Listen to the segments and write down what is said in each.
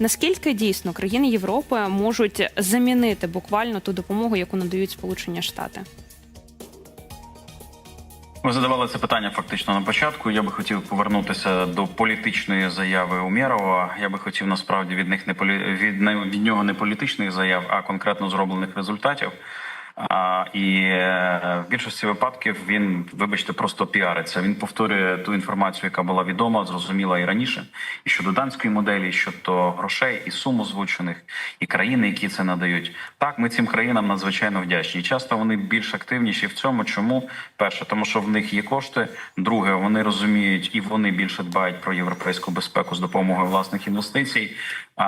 Наскільки дійсно країни Європи можуть замінити буквально ту допомогу, яку надають Сполучені Штати? Ви задавали це питання фактично на початку. Я би хотів повернутися до політичної заяви Умєрова. Я би хотів насправді від них не полі... від, від нього не політичних заяв, а конкретно зроблених результатів. І е, в більшості випадків він, вибачте, просто піариться. Він повторює ту інформацію, яка була відома, зрозуміла і раніше, і щодо данської моделі, і щодо грошей і сум озвучених, і країни, які це надають. Так, ми цим країнам надзвичайно вдячні. Часто вони більш активніші в цьому. Чому перше, тому що в них є кошти. Друге, вони розуміють і вони більше дбають про європейську безпеку з допомогою власних інвестицій. А,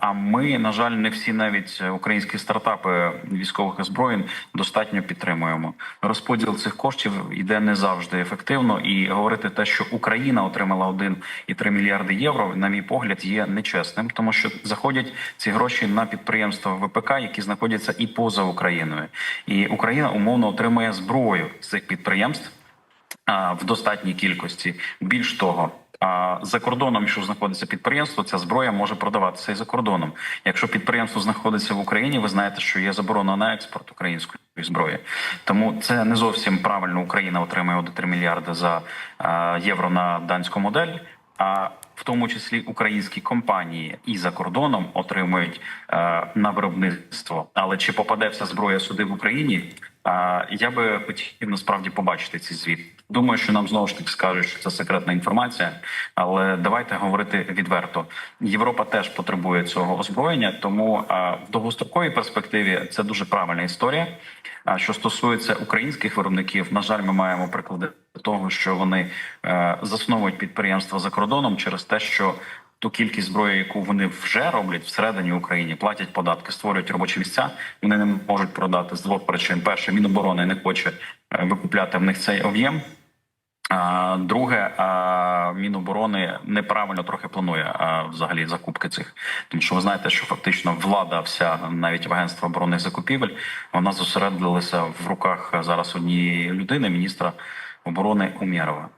а ми, на жаль, не всі навіть українські стартапи військових озброєнь достатньо підтримуємо. Розподіл цих коштів іде не завжди ефективно, і говорити те, що Україна отримала 1,3 мільярди євро, на мій погляд, є нечесним, тому що заходять ці гроші на підприємства ВПК, які знаходяться і поза Україною, і Україна умовно отримує зброю з цих підприємств в достатній кількості. Більш того. А за кордоном, якщо знаходиться підприємство, ця зброя може продаватися і за кордоном. Якщо підприємство знаходиться в Україні, ви знаєте, що є заборона на експорт української зброї. Тому це не зовсім правильно. Україна отримує 1,3 мільярди за е, євро на данську модель. А в тому числі українські компанії і за кордоном отримують е, на виробництво. Але чи попаде вся зброя сюди в Україні? Е, я би хотів насправді побачити ці звіт. Думаю, що нам знову ж таки скажуть, що це секретна інформація. Але давайте говорити відверто. Європа теж потребує цього озброєння, тому в довгостроковій перспективі це дуже правильна історія. А що стосується українських виробників, на жаль, ми маємо приклади того, що вони е, засновують підприємства за кордоном через те, що ту кількість зброї, яку вони вже роблять всередині України, платять податки, створюють робочі місця. Вони не можуть продати з двох причин: перше, міноборони не хоче е, викупляти в них цей об'єм. Друге, Міноборони неправильно трохи планує взагалі закупки цих, тому що ви знаєте, що фактично влада, вся навіть в агентство оборонних закупівель, вона зосередилася в руках зараз однієї людини, міністра оборони Умєрова.